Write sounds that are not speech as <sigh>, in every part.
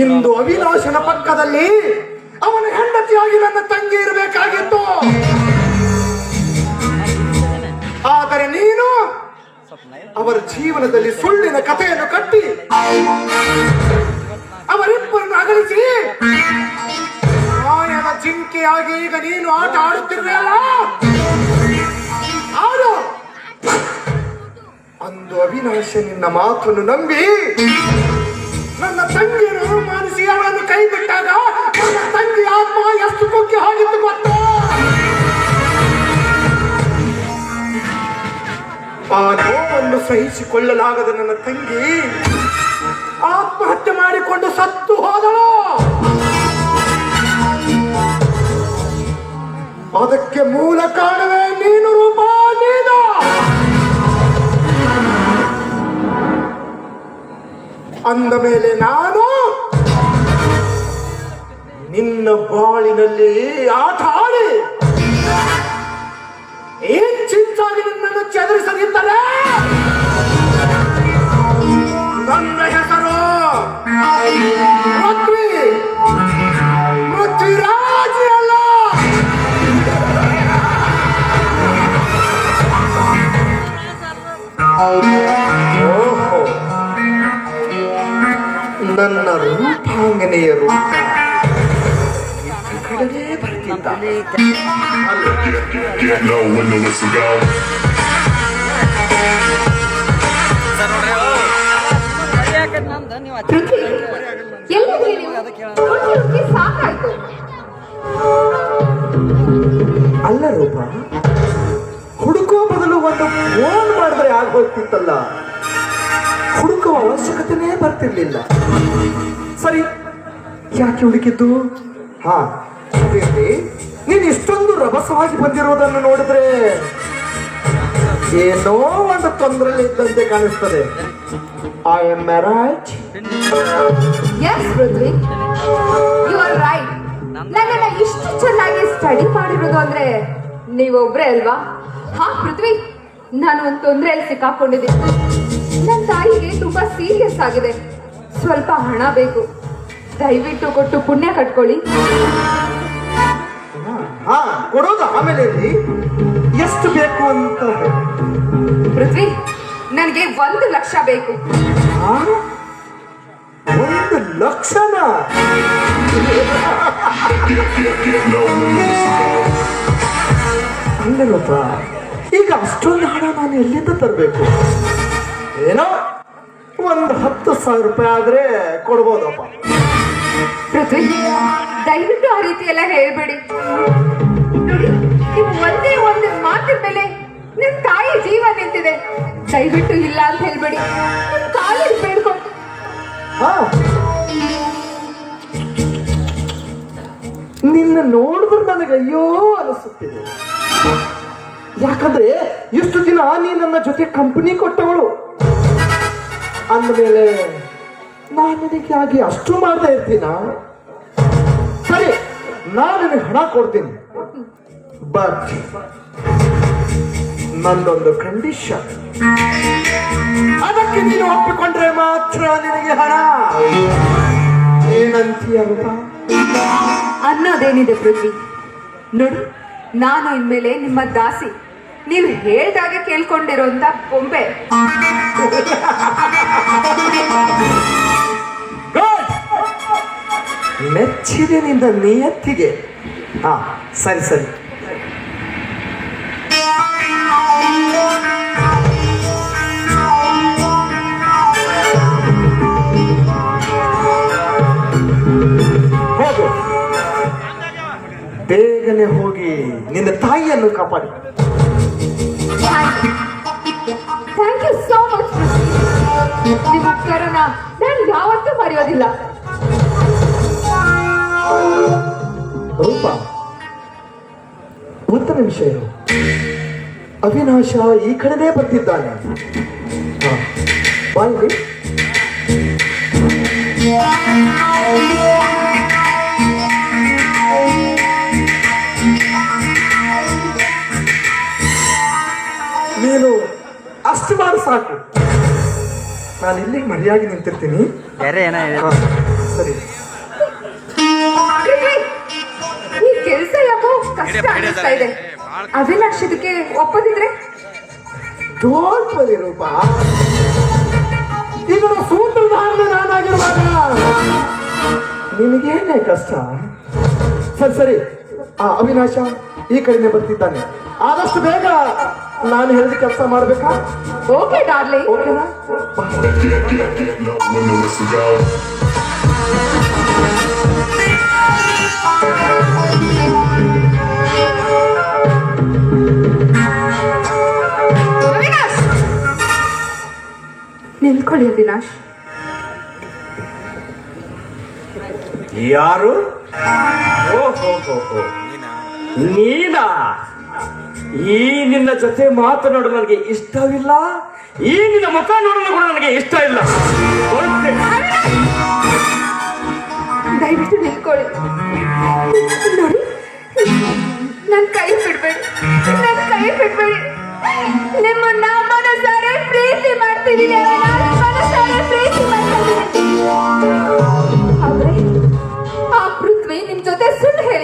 ಇಂದು ಅವಿನಾಶನ ಪಕ್ಕದಲ್ಲಿ ಅವನ ಹೆಂಡತಿಯಾಗಿ ನನ್ನ ತಂಗಿ ಇರಬೇಕಾಗಿತ್ತು. ಆದರೆ ನೀನು ಅವರ ಜೀವನದಲ್ಲಿ ಸುಳ್ಳಿನ ಕಥೆಯನ್ನು ಕಟ್ಟಿ ಅವರಿಬ್ಬರನ್ನು ಅಗಲಿಸಿ ಮಾಯದ ಜಿಂಕೆಯಾಗಿ ಈಗ ನೀನು ಆಟ ಆಡುತ್ತಿರಲಿಲ್ಲ ಆಡು. ಅಂದು ಅವಿನಾಶ ನಿನ್ನ ಮಾತನ್ನು ನಂಬಿ ನನ್ನ ತಂಗಿಯನ್ನು ಆ ನೋವನ್ನು ಸಹಿಸಿಕೊಳ್ಳಲಾಗದ ನನ್ನ ತಂಗಿ. ಆತ್ಮಹತ್ಯೆ ಮಾಡಿಕೊಂಡು ಸತ್ತು ಹೋದಳು. ಅದಕ್ಕೆ ಮೂಲ ಕಾರಣವೇ ನೀನು ರೂಪ, ನೀನು. ಅಂದ ಮೇಲೆ ನಾನು ನಿನ್ನ ಬಾಳಿನಲ್ಲಿ ಆಟ ಆಡಿ ಚಿಂಚಾಗಿ ನಿನ್ನನ್ನು ಚದುರಿಸದಿದ್ದರೆ? ನನ್ನ ಹೆಸರು ನನ್ನ ರೂಪಾಂಗನೆಯ ರೂಪ. ಅಲ್ಲ ರೂಪ ಹುಡುಕೋ ಬದಲು ಒಂದು ಫೋನ್ ಮಾಡಿದ್ರೆ ಆಗೋಗ್ತಿತ್ತಲ್ಲ ಹುಡುಕುವ ಅವಶ್ಯಕತೆನೇ ಬರ್ತಿರ್ಲಿಲ್ಲ. ಸರಿ ಯಾಕೆ ಹುಡುಕಿದ್ದು? ಹಾ ನೀನು ಇಷ್ಟೊಂದು ರಭಸವಾಗಿ ಬಂದಿರುವುದನ್ನು ನೋಡಿದ್ರೆ ಏನೋ ಒಂದು ತೊಂದರೆ ಇದ್ದಂತೆ ಕಾಣಿಸ್ತದೆ. I am married S Prithvi you right ಇಷ್ಟು ಚೆನ್ನಾಗಿ ಸ್ಟಡಿ ಮಾಡಿರೋದು ಅಂದ್ರೆ ನೀವೊಬ್ರೇ ಅಲ್ವಾ? ಹಾ ಪೃಥ್ವಿ ನಾನು ಒಂದು ತೊಂದರೆಯಲ್ಲಿ ಸಿಕ್ಕಾಕೊಂಡಿದ್ದೀನಿ. ನನ್ನ ತಾಯಿಗೆ ತುಂಬಾ ಸೀರಿಯಸ್ ಆಗಿದೆ. ಸ್ವಲ್ಪ ಹಣ ಬೇಕು. ದಯವಿಟ್ಟು ಕೊಟ್ಟು ಪುಣ್ಯ ಕಟ್ಕೊಳ್ಳಿ ಹಾ ಕೊಡೋದು ಆಮೇಲೆ ಇರ್ಲಿ. ಎಷ್ಟು ಬೇಕು ಅಂತ. ಪೃಥ್ವಿ ನನಗೆ ಒಂದು ಲಕ್ಷ ಬೇಕು ಆ? ಒಂದು ಲಕ್ಷನ ಈಗ ಅಷ್ಟೊಂದು ಹಣ ನಾನು ಎಲ್ಲಿಂದ ತರಬೇಕು ಏನೋ ಒಂದು ಹತ್ತು ಸಾವಿರ ರೂಪಾಯಿ ಆದ್ರೆ ಕೊಡ್ಬೋದಪ್ಪ ಪೃಥ್ವಿ ದಯವಿಟ್ಟು ಆ ರೀತಿ ಎಲ್ಲ ಹೇಳ್ಬೇಡಿ ನೀವು ಒಂದೇ ಒಂದು ಮಾತಿನ ಮೇಲೆ ನಿಮ್ ತಾಯಿ ಜೀವ ನಿಂತಿದೆ. ದಯವಿಟ್ಟು ಇಲ್ಲ ಅಂತ ಹೇಳ್ಬೇಡಿ. ನಿಮ್ ಕಾಲಿಗೆ ಬೇಡ್ಕೊಂಡು ನಿನ್ನ ನೋಡಿದ್ರೆ ನನಗೆ ಅಯ್ಯೋ ಅನಿಸುತ್ತಿದೆ ಯಾಕಂದ್ರೆ ಇಷ್ಟು ದಿನ ನೀ ನನ್ನ ಜೊತೆ ಕಂಪನಿ ಕೊಟ್ಟವಳು. ಅಂದಮೇಲೆ ನಾನು ನಿನಗಾಗಿ ಅಷ್ಟು ಮಾಡ್ತಾ ಇರ್ತೀನ? ಸರಿ ನಾನು ನಿನಗೆ ಹಣ ಕೊಡ್ತೀನಿ. ಬಟ್ ನಂದೊಂದು ಕಂಡೀಷನ್ ಅದಕ್ಕೆ ನೀನು ಒಪ್ಪಿಕೊಂಡ್ರೆ ಮಾತ್ರ ನಿನಗೆ ಹಣ. ಏನಂತೀಯ? ಅನ್ನೋದೇನಿದೆ ಪೃಥ್ವಿ? ನೋಡು ನಾನು ಇನ್ಮೇಲೆ ನಿಮ್ಮ ದಾಸಿ. ನೀವು ಹೇಳ್ದಾಗೆ ಕೇಳ್ಕೊಂಡಿರೋಂತ ಬೊಂಬೆ. <laughs> ಮೆಚ್ಚಿದೆ ನಿಂದ ನಿಯತ್ತಿಗೆ. ಹಾ ಸರಿ ಸರಿ. ಹೋಗು. ಬೇಗನೆ ಹೋಗಿ ನಿನ್ನ ತಾಯಿಯನ್ನು ಕಾಪಾಡಿ. ಥ್ಯಾಂಕ್ ಯು ಸೋ ಮಚ್ ನಿಮ್ಮ ನಾನು ಯಾವತ್ತೂ ಮರೆಯೋದಿಲ್ಲ. ರೂಪ. ಒಂದು ವಿಷಯ. ಅವಿನಾಶ ಈ ಕಡೆನೇ ಬರ್ತಿದ್ದಾನೆ. ಹಾ, ನೀನು ಅಷ್ಟು ಮಾಡಿ ಸಾಕು. ನಾನು ಇಲ್ಲಿಗೆ ಮರಿಯಾಗಿ ನಿಂತಿರ್ತೀನಿ. ಬೇರೆ ಸರಿ. ಕಷ್ಟ ಅನಿಸ್ತಾ ಇದೆ. ಅವಿನಾಶ್ ಇದಕ್ಕೆ ಒಪ್ಪದಿದ್ರೆ? ವರಿ ರೂಪ. ಇದರ ಸೂತ್ರಧಾರಣ ನಾನಾಗಿರುವಾಗ ನಿನಗೇನೆ ಕಷ್ಟ? ಸರಿ ಸರಿ. ಆ ಅವಿನಾಶ ಈ ಕಡೆನೆ ಬರ್ತಿದ್ದಾನೆ. ಆದಷ್ಟು ಬೇಗ ನಾನು ಹೇಳಿದ ಕೆಲಸ ಮಾಡ್ಬೇಕಾ? Okay darling. ಓಕೆನಾ? ನಿಂತ್ಕೊಳ್ಳಿ ಅವಿನಾಶ್. ಯಾರು? ಓಹೋ ನೀನಾ? ಈ ನಿನ್ನ ಜೊತೆ ಮಾತನಾಡಲು ನನಗೆ ಇಷ್ಟವಿಲ್ಲ? ಈ ನಿನ್ನ ಮುಖ ನೋಡಲು ಕೂಡ ನನಗೆ ಇಷ್ಟ ಇಲ್ಲ ದಯವಿಟ್ಟು ನಿಂತ್ಕೊಳ್ಳಿ. ನೋಡಿ ನನ್ನ ಕೈ ಬಿಡ್ಬೇಡಿ. ನನ್ನ ಕೈ ಬಿಡ್ಬೇಡಿ.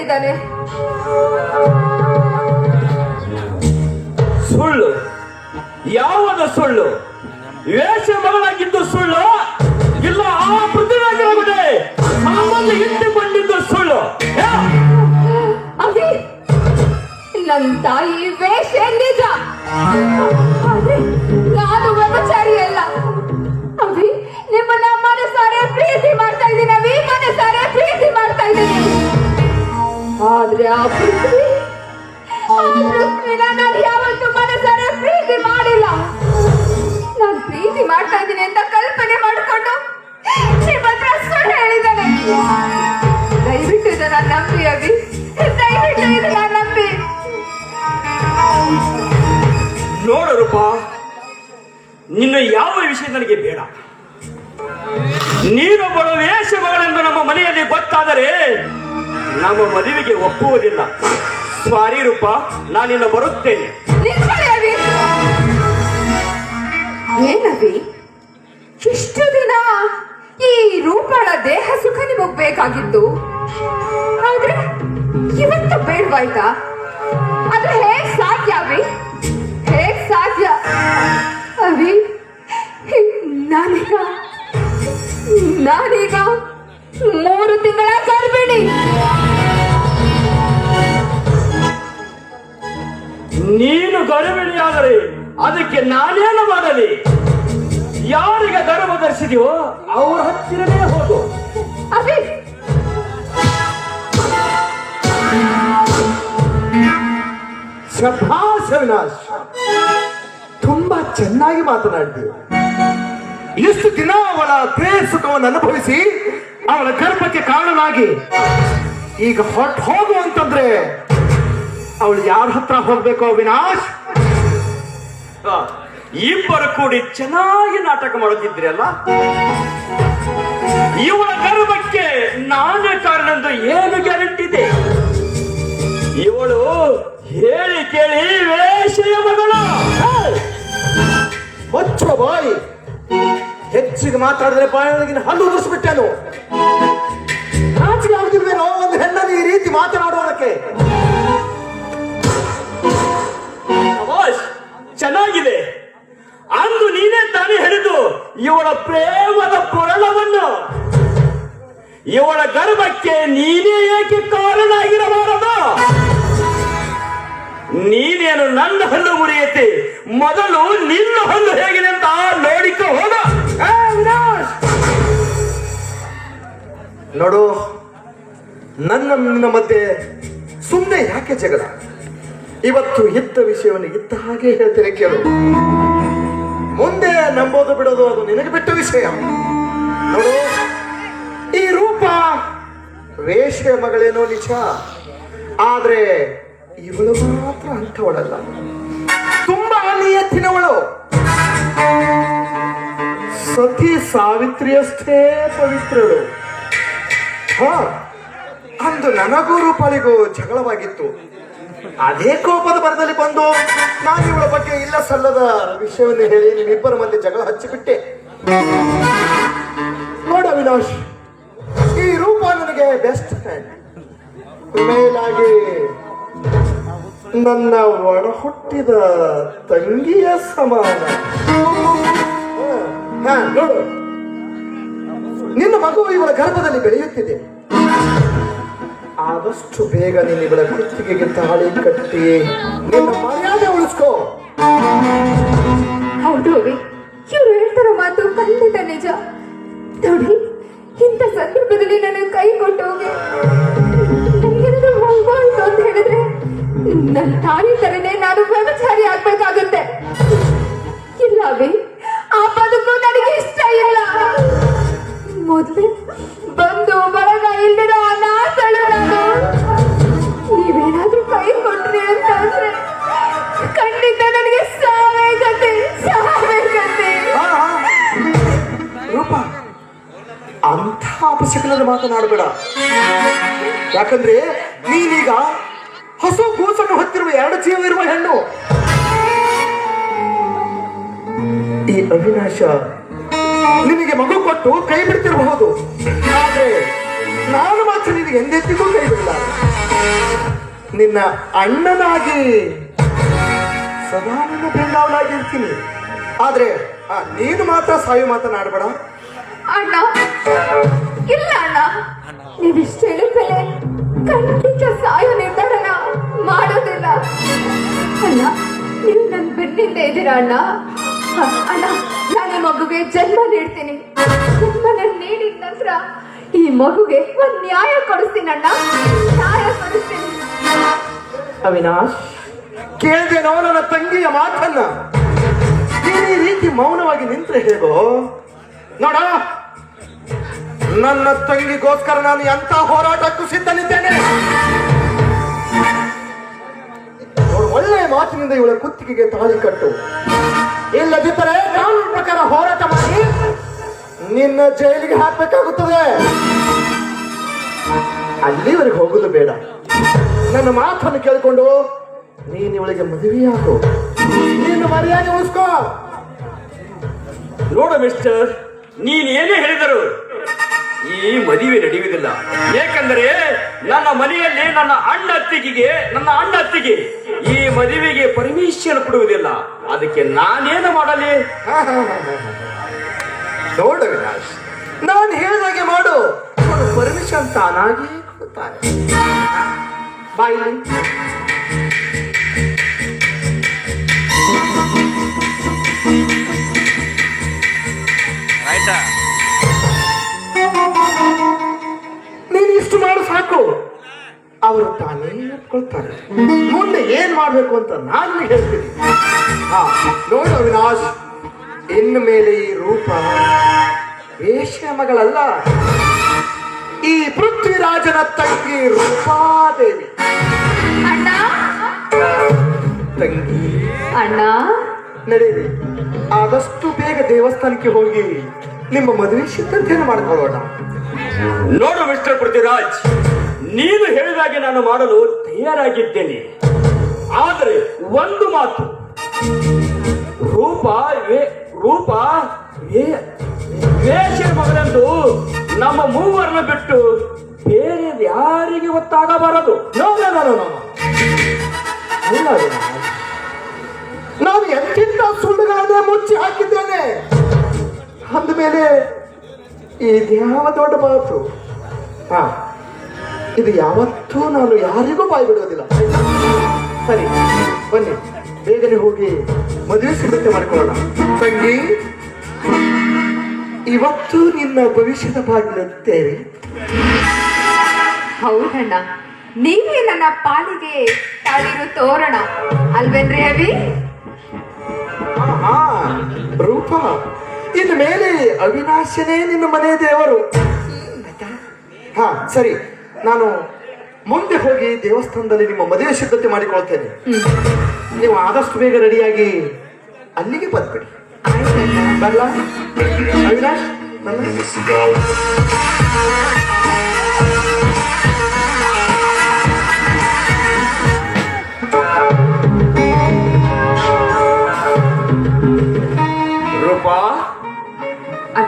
ಹೇಳಿದ್ದಾನೆ ಸುಳ್ಳು. ಯಾವುದು ಸುಳ್ಳು? ವೇಷ ಮಗಳಾಗಿದ್ದು ಸುಳ್ಳು? ಇಲ್ಲ ಆ ಪೃಥ್ವಿರಾಜರ ಗುಡೆ ಸಾಮಾನ್ಯ ಇಟ್ಟುಕೊಂಡಿದ್ದು ಸುಳ್ಳು. ನನ್ನ ತಾಯಿ ವೇಷ ನಿಜ. ರೂಪ ನಿನ್ನ ಯಾವ ವಿಷಯ ನನಗೆ ಬೇಡ. ನೀನೊಬ್ಬಳು ವೇಷ ಮಗಳೆಂದು ನಮ್ಮ ಮನೆಯಲ್ಲಿ ಗೊತ್ತಾದರೆ ನಮ್ಮ ಮದುವೆಗೆ ಒಪ್ಪುವುದಿಲ್ಲ. ಸ್ವಾರಿ ರೂಪ, ನಾನಿನ್ನ ಬರುತ್ತೇನೆ. ಏನವಿ? ಇಷ್ಟು ದಿನ ಈ ರೂಪಾಳ ದೇಹ ಸುಖ ನಿಮಗ್ ಬೇಕಾಗಿತ್ತು. ಆದ್ರೆ ಇವತ್ತು ಬೇಡವಾಯ್ತಾ? ಅದು ಹೇಗ್ ಸಾಧ್ಯ ಅದಕ್ಕೆ ನಾನೇನು ಮಾಡಲಿ ಯಾರಿಗೆ ಧರ್ಮ ಧರಿಸಿದೆಯೋ ಅವ್ರ ಹತ್ತಿರನೇ ಹೋಗು. ಅವಿನಾಶ್ ತುಂಬಾ ಚೆನ್ನಾಗಿ ಮಾತನಾಡಿದೆ. ಇಷ್ಟು ದಿನ ಅವಳ ಪ್ರೇಮ ಸುಖವನ್ನು ಅನುಭವಿಸಿ ಅವಳ ಗರ್ಭಕ್ಕೆ ಕಾರಣನಾಗಿ ಈಗ ಹೊಟ್ಟು ಹೋಗು ಅಂತಂದ್ರೆ ಅವಳು ಯಾರ ಹತ್ರ ಹೋಗ್ಬೇಕು ಅವಿನಾಶ್? ಇಬ್ಬರು ಕೂಡಿ ಚೆನ್ನಾಗಿ ನಾಟಕ ಮಾಡುತ್ತಿದ್ರಲ್ಲ ಇವಳ ಗರ್ಭಕ್ಕೆ ನಾನೇ ಕಾರಣ ಎಂದು ಏನು ಗ್ಯಾರಂಟಿ ಇದೆ? ಇವಳು ಹೇಳಿ ಕೇಳಿ ವೇಷಯ ಮಗಳು! ಮಚ್ಚ ಬಾಯಿ! ಹೆಚ್ಚಿಗೆ ಮಾತಾಡಿದ್ರೆ ಬಾಯಿ ಹಲ್ಲು ಉದುರಿಸ್ಬಿಟ್ಟೇನು. ನಾಚಿಕೆ ಆಗುದಿಲ್ವೇನೋ ಚೆನ್ನಾಗಿದೆ. ಅಂದು ನೀನೇ ತಾನೇ ಹೇಳಿದ್ದು, ಇವಳ ಪ್ರೇಮದ ಕೊರಳವನ್ನು. ಇವಳ ಗರ್ಭಕ್ಕೆ ನೀನೇ ಏಕೆ ಕಾರಣ ಆಗಿರಬಾರದು ನೀನೇನು ನನ್ನ ಹಲ್ಲು ಮುರಿಯತ್ತೆ? ಮೊದಲು ನಿನ್ನ ಹಲ್ಲು ಹೇಗಿದೆ ಅಂತ ನೋಡಿಕ ಹೋದ! ನೋಡು, ನನ್ನ ಮಧ್ಯೆ ಸುಮ್ಮನೆ ಯಾಕೆ ಜಗಳ? ಇವತ್ತು ಇದ್ದ ವಿಷಯವನ್ನು ಇದ್ದ ಹಾಗೆ ಹೇಳ್ತೇನೆ ಕೇಳು. ಮುಂದೆ ನಂಬೋದು ಬಿಡೋದು ಅದು ನಿನಗೆ ಬಿಟ್ಟ ವಿಷಯ. ನೋಡು, ಈ ರೂಪ ವೇಷ ಮಗಳೇನೋ ನಿಜ, ಆದ್ರೆ ಇವಳು ಮಾತ್ರ ಅಂಥವಳಲ್ಲ. ತುಂಬಾ ನಿಯತ್ತಿನವಳು ಸತಿ ಸಾವಿತ್ರಿಯಷ್ಟೇ ಪವಿತ್ರಳು. ಅಂದು ನನಗೂ ರೂಪಾಳಿಗೂ ಜಗಳವಾಗಿತ್ತು. ಅದೇ ಕೋಪದ ಬರದಲ್ಲಿ ಬಂದು ನಾನು ಇವಳ ಬಗ್ಗೆ ಇಲ್ಲ ಸಲ್ಲದ ವಿಷಯವನ್ನು ಹೇಳಿ ನಿಮ್ಮಿಬ್ಬರ ಮಧ್ಯೆ ಜಗಳ ಹಚ್ಚಿಬಿಟ್ಟೆ. ನೋಡ ಅವಿನಾಶ್, ಈ ರೂಪ ನನಗೆ ಬೆಸ್ಟ್ ಮೇಲಾಗಿ ನನ್ನ ಒಡ ಹುಟ್ಟಿದ ತಂಗಿಯ ಸಮಾನ. ನೋಡು. ನಿನ್ನ ಮಗು ಇವಳ ಗರ್ಭದಲ್ಲಿ ಬೆಳೆಯುತ್ತಿದೆ. ಆದಷ್ಟು ಬೇಗ ನೀನು ಇವಳ ಕುತ್ತಿಗೆಗೆ ತಾಳಿ ಕಟ್ಟಿ ನಿನ್ನ ಮರ್ಯಾದೆ ಉಳಿಸ್ಕೋ. ಹೌದು ಇವರು ಇವ್ರು ಹೇಳ್ತಾರೋ ಮಾತು ಖಂಡಿತ ನಿಜ. ನೋಡಿ, ಇಂಥ ಸಂದರ್ಭದಲ್ಲಿ ನನಗೆ ಕೈ ಕೊಟ್ಟು ಹೋಗಿ ನನಗೇನಾದ್ರೂ ಮಗುವಾಯ್ತು ಅಂತ ಹೇಳಿದ್ರೆ ನನ್ನ ತಾಯಿ ತರನೇ ನಾನು ವ್ಯವಚಾರಿ ಆಗ್ಬೇಕಾಗುತ್ತೆ. ಇಲ್ಲ ಅವಿ, ಆ ಬದುಕು ನನಗೆ ಇಷ್ಟ ಇಲ್ಲ. ಮೊದ್ಲೇ ಅಪಶಕನದ ಮಾತನಾಡಬೇಡ. ಯಾಕಂದ್ರೆ ನೀನೀಗ ಹಸು ಕೂಸನ್ನು ಹೊತ್ತಿರುವ ಎರಡು ಜೀವ ಇರುವ ಹೆಣ್ಣು. ಈ ಅವಿನಾಶ ನಿನಗೆ ಮಗು ಕೊಟ್ಟು ಕೈ ಬಿಡ್ತಿರಬಹುದು. ಆದ್ರೆ ನಾನು ಮಾತ್ರ ನಿನಗೆ ಎಂದೆತ್ತಿಗೂ ಕೈ ಬಿಡಲ್ಲ. ನಿನ್ನ ಅಣ್ಣನಾಗಿ ಸದಾ ನನ್ನ ಬೆಂಗಾವಲಾಗಿರ್ತೀನಿ ಆದ್ರೆ ನೀನು ಮಾತ್ರ ಸಾಯು ಮಾತನಾಡಬೇಡ. ಅಣ್ಣ. ಇಲ್ಲ ಅಣ್ಣ. ನೀವಿಷ್ಟು ಹೇಳಿದ್ಮೇಲೆ ಖಂಡಿತ ಸಾಯೋ ನಿರ್ಧಾರನ ಮಾಡೋದಿಲ್ಲ. ಅಣ್ಣ ನೀವು ನನ್ನ ಬೆನ್ನಿಂದ ಇದ್ದೀರಾ ಅಣ್ಣ. ಅಣ್ಣ ನಾನು ಈ ಮಗುಗೆ ಜನ್ಮ ನೀಡ್ತೀನಿ. ಜನ್ಮನ ನೀಡಿದ ನಂತರ ಈ ಮಗುಗೆ ಒಂದ್ ನ್ಯಾಯ ಕೊಡಿಸ್ತೀನಿ ಅಣ್ಣ. ನ್ಯಾಯ ಕೊಡಿಸ್ತೀನಿ. ಅವಿನಾಶ್ ಕೇಳಿದೆನೋ ನನ್ನ ತಂಗಿಯ ಮಾತನ್ನ. ನೀನು ಈ ರೀತಿ ಮೌನವಾಗಿ ನಿಂತ್ರೆ ಹೇಗೋ? ನೋಡ ನನ್ನ ತಂಗಿಗೋಸ್ಕರ ನಾನು ಎಂತ ಹೋರಾಟಕ್ಕೂ ಸಿದ್ಧನಿದ್ದೇನೆ? ಒಳ್ಳೆಯ ಮಾತಿನಿಂದ ಇವಳ ಕುತ್ತಿಗೆಗೆ ತಾಳಿ ಕಟ್ಟು. ಇಲ್ಲದಿದ್ದರೆ ನಾನು ಪ್ರಕಾರ ಹೋರಾಟ ಮಾಡಿ ನಿನ್ನ ಜೈಲಿಗೆ ಹಾಕಬೇಕಾಗುತ್ತದೆ. ಅಲ್ಲಿವರೆಗೆ ಹೋಗುದು ಬೇಡ. ನನ್ನ ಮಾತನ್ನು ಕೇಳಿಕೊಂಡು ನೀನು ಇವಳಿಗೆ ಮದುವೆಯಾಗು. ನೀನು ಮರ್ಯಾದೆ ಉಳಿಸ್ಕೋ. ನೋಡು ಮಿಸ್ಟರ್ ನೀನ್ ಏನೇ ಹೇಳಿದರು ಈ ಮದುವೆ ನಡೆಯುವುದಿಲ್ಲ. ಏಕೆಂದರೆ ನನ್ನ ಮನೆಯಲ್ಲಿ ನನ್ನ ಅಣ್ಣ ಅತ್ತಿಗೆಗೆ ನನ್ನ ಅಣ್ಣ ಅತ್ತಿಗೆ ಈ ಮದುವೆಗೆ ಪರಮೇಶ್ವರ ಕೊಡುವುದಿಲ್ಲ. ಅದಕ್ಕೆ ನಾನೇನು ಮಾಡಲಿ? ನೋಡು ವಿನಾಶ್ ನಾನು ಹೇಳಿದಾಗೆ ಮಾಡು. ಪರ್ಮಿಷನ್ ತಾನಾಗಿ ಕೊಡುತ್ತಾನೆ ಬಾಯಿ ಆಯ್ತಾ? ಇಷ್ಟು ಮಾಡು ಸಾಕು. ಅವರು ತಾನೇ ಕೊಡ್ತಾರೆ ಮುಂದೆ ಏನ್ ಮಾಡ್ಬೇಕು ಅಂತ ನಾನು ಹೇಳ್ತೀನಿ. ಹಾ ನೋಡು ಅವಿನಾಶ್ ಇನ್ನು ಮೇಲೆ ಈ ರೂಪ ವೇಷಮಗಳಲ್ಲ ಮಗಳಲ್ಲ. ಈ ಪೃಥ್ವಿರಾಜನ ತಂಗಿ ರೂಪಾದೇವಿ. ಅಣ್ಣ? ತಂಗಿ. ಅಣ್ಣ? ನಡೀರಿ. ಆದಷ್ಟು ಬೇಗ ದೇವಸ್ಥಾನಕ್ಕೆ ಹೋಗಿ ನಿಮ್ಮ ಮದುವೆ ಸಿದ್ಧತೆಯನ್ನು ಮಾಡಿಕೊಳ್ಳೋಣ. ನೋಡು ಮಿಸ್ಟರ್ ಪೃಥ್ವಿರಾಜ್, ನೀನು ಹೇಳಿದಾಗೆ ನಾನು ಮಾಡಲು ತಯಾರಾಗಿದ್ದೇನೆ. ಆದರೆ ಒಂದು ಮಾತು. ರೂಪ ರೂಪ ವೇಷ ಮಗನೆಂದು ನಮ್ಮ ಮೂವರನ್ನು ಬಿಟ್ಟು ಬೇರೆ ಯಾರಿಗೆ ಗೊತ್ತಾಗಬಾರದು. ನಾನು ಎಂತಿಂತ ಸುಳ್ಳುಗಳನ್ನೇ ಮುಚ್ಚಿ ಹಾಕಿದ್ದೇನೆ. ಅಂದಮೇಲೆ ಇದ್ಯಾವ ದೊಡ್ಡ ಮಾತು. ಹಾ. ಇದು ಯಾವತ್ತೂ ನಾನು ಯಾರಿಗೂ ಬಾಯಿ ಬಿಡೋದಿಲ್ಲ ಸರಿ ಬನ್ನಿ. ಬೇಗನೆ ಹೋಗಿ ಮದುವೆ ಸಿದ್ಧತೆ ಮಾಡ್ಕೊಳ್ಳೋಣ. ತಂಗಿ ಇವತ್ತು ನಿನ್ನ ಭವಿಷ್ಯದ ಬಾಗಿಲುತ್ತೇವೆ ಹೌದಣ್ಣ ನೀವೇ ನನ್ನ ಪಾಲಿಗೆ ತಾಳಿರು ತೋರಣ. ಅಲ್ವೇನ್ರಿ ಅವಿ ರೂಪ. ಇನ್ನು ಮೇಲೆ ಅವಿನಾಶನೇ ನಿನ್ನ ಮನೆ ದೇವರು. ಹಾ, ಸರಿ. ನಾನು ಮುಂದೆ ಹೋಗಿ ದೇವಸ್ಥಾನದಲ್ಲಿ ನಿಮ್ಮ ಮದುವೆ ಸಿದ್ಧತೆ ಮಾಡಿಕೊಳ್ತೇನೆ. ನೀವು ಆದಷ್ಟು ಬೇಗ ರೆಡಿಯಾಗಿ ಅಲ್ಲಿಗೆ ಬಂದ್ಬಿಡಿ. ಬರಲ್ಲ ಅವಿನಾಶ್ ಬರಲ್ಲ?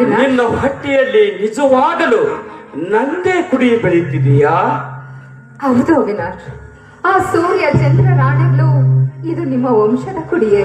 ನಿನ್ನ ಹಟ್ಟಿಯಲ್ಲಿ ನಿಜವಾಗಲು ನಂದೇ ಕುಡಿ ಬೆಳೀತಿದೀಯಾ ಹೌದು ಅವಿನಾಶ್. ಆ ಸೂರ್ಯ ಚಂದ್ರ ರಾಣಿಗಳು ಇದು ನಿಮ್ಮ ವಂಶದ ಕುಡಿಯೇ.